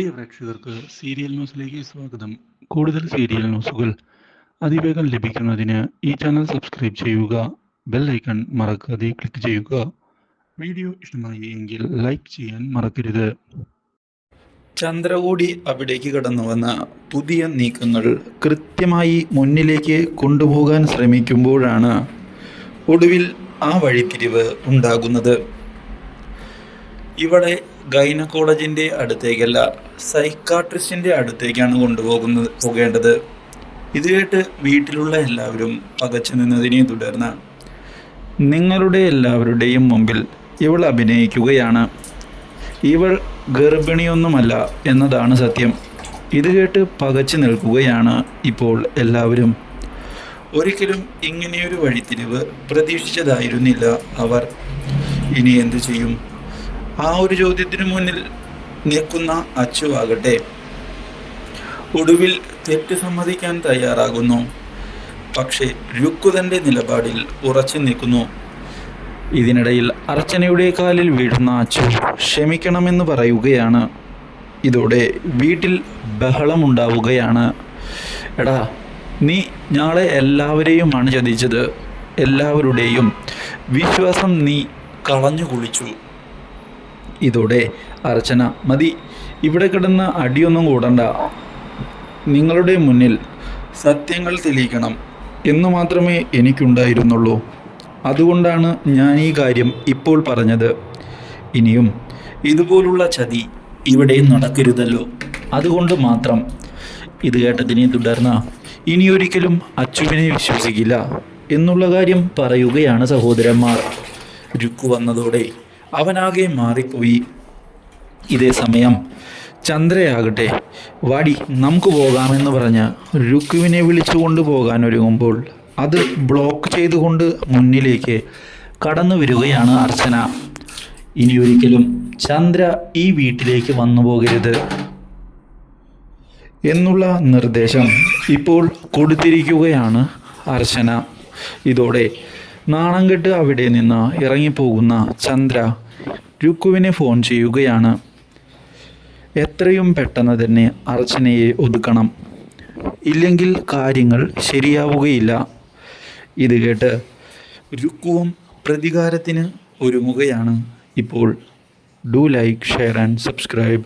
പ്രിയ പ്രേക്ഷകർക്ക് സീരിയൽ ന്യൂസിലേക്ക് സ്വാഗതം. കൂടുതൽ സീരിയൽ ന്യൂസുകൾ അതിവേഗം ലഭിക്കുന്നതിന് ഈ ചാനൽ സബ്സ്ക്രൈബ് ചെയ്യുക ബെൽ ഐക്കൺ മറക്കാതെ ക്ലിക്ക് ചെയ്യുക. വീഡിയോ ഇഷ്ടമായി എങ്കിൽ ലൈക്ക് ചെയ്യാൻ മറക്കരുത്. ചന്ദ്രകൂടി അവിടേക്ക് കടന്നു വന്ന പുതിയ നീക്കങ്ങൾ കൃത്യമായി മുന്നിലേക്ക് കൊണ്ടുപോകാൻ ശ്രമിക്കുമ്പോഴാണ് ഒടുവിൽ ആ വഴിത്തിരിവ് ഉണ്ടാകുന്നത്. ഇവിടെ ഗൈനക്കോളജിന്റെ അടുത്തേക്കല്ല സൈക്കാട്രിസ്റ്റിന്റെ അടുത്തേക്കാണ് കൊണ്ടുപോകുന്നത് പോകേണ്ടത്. ഇത് കേട്ട് വീട്ടിലുള്ള എല്ലാവരും പകച്ചു നിന്നതിനെ തുടർന്ന് നിങ്ങളുടെ എല്ലാവരുടെയും മുമ്പിൽ ഇവൾ അഭിനയിക്കുകയാണ്. ഇവൾ ഗർഭിണിയൊന്നുമല്ല എന്നതാണ് സത്യം. ഇത് കേട്ട് പകച്ചു നിൽക്കുകയാണ് ഇപ്പോൾ എല്ലാവരും. ഒരിക്കലും ഇങ്ങനെയൊരു വഴിത്തിരിവ് പ്രതീക്ഷിച്ചതായിരുന്നില്ല അവർ. ഇനി എന്തു ചെയ്യും? ആ ഒരു ചോദ്യത്തിനു മുന്നിൽ നിൽക്കുന്ന അച്ചു ആകട്ടെ ഒടുവിൽ തെറ്റ് സമ്മതിക്കാൻ തയ്യാറാകുന്നു. പക്ഷേ രുക്കുതന്റെ നിലപാടിൽ ഉറച്ചു നിൽക്കുന്നു. ഇതിനിടയിൽ അർച്ചനയുടെ കാലിൽ വീഴുന്ന അച്ചു ക്ഷമിക്കണമെന്ന് പറയുകയാണ്. ഇതോടെ വീട്ടിൽ ബഹളമുണ്ടാവുകയാണ്. എടാ നീ ഞങ്ങളെ എല്ലാവരെയുമാണ് ചതിച്ചത്. എല്ലാവരുടെയും വിശ്വാസം നീ കളഞ്ഞു കുളിച്ചു. ഇതോടെ അർച്ചന മതി ഇവിടെ കിടന്ന് അടിയൊന്നും കൂടണ്ട. നിങ്ങളുടെ മുന്നിൽ സത്യങ്ങൾ തെളിയിക്കണം. എന്ന് മാത്രമേ എനിക്കുണ്ടായിരുന്നുള്ളൂ. അതുകൊണ്ടാണ് ഞാൻ ഈ കാര്യം ഇപ്പോൾ പറഞ്ഞത്. ഇനിയും ഇതുപോലുള്ള ചതി ഇവിടെ നടക്കരുതല്ലോ. അതുകൊണ്ട് മാത്രം ഇത് കേട്ടതിനെ തുടർന്ന് ഇനിയൊരിക്കലും അച്ചുവിനെ വിശ്വസിക്കില്ല എന്നുള്ള കാര്യം പറയുകയാണ് സഹോദരന്മാർ. രുക്കു വന്നതോടെ അവനാകെ മാറിപ്പോയി. ഇതേ സമയം ചന്ദ്രയാകട്ടെ വാടി നമുക്ക് പോകാമെന്ന് പറഞ്ഞ് രുക്കുവിനെ വിളിച്ചു കൊണ്ടുപോകാൻ ഒരുങ്ങുമ്പോൾ അത് ബ്ലോക്ക് ചെയ്തുകൊണ്ട് മുന്നിലേക്ക് കടന്നു വരികയാണ് അർച്ചന. ഇനി ഒരിക്കലും ചന്ദ്ര ഈ വീട്ടിലേക്ക് വന്നു പോകരുത് എന്നുള്ള നിർദ്ദേശം ഇപ്പോൾ കൊടുത്തിരിക്കുകയാണ് അർച്ചന. ഇതോടെ നാണം കെട്ട് അവിടെ നിന്ന് ഇറങ്ങിപ്പോകുന്ന ചന്ദ്ര രുക്കുവിനെ ഫോൺ ചെയ്യുകയാണ്. എത്രയും പെട്ടെന്ന് തന്നെ അർച്ചനയെ ഒതുക്കണം. ഇല്ലെങ്കിൽ കാര്യങ്ങൾ ശരിയാവുകയില്ല. ഇത് കേട്ട് രുക്കുവും പ്രതികാരത്തിന് ഒരുങ്ങുകയാണ്. ഇപ്പോൾ do like share and subscribe.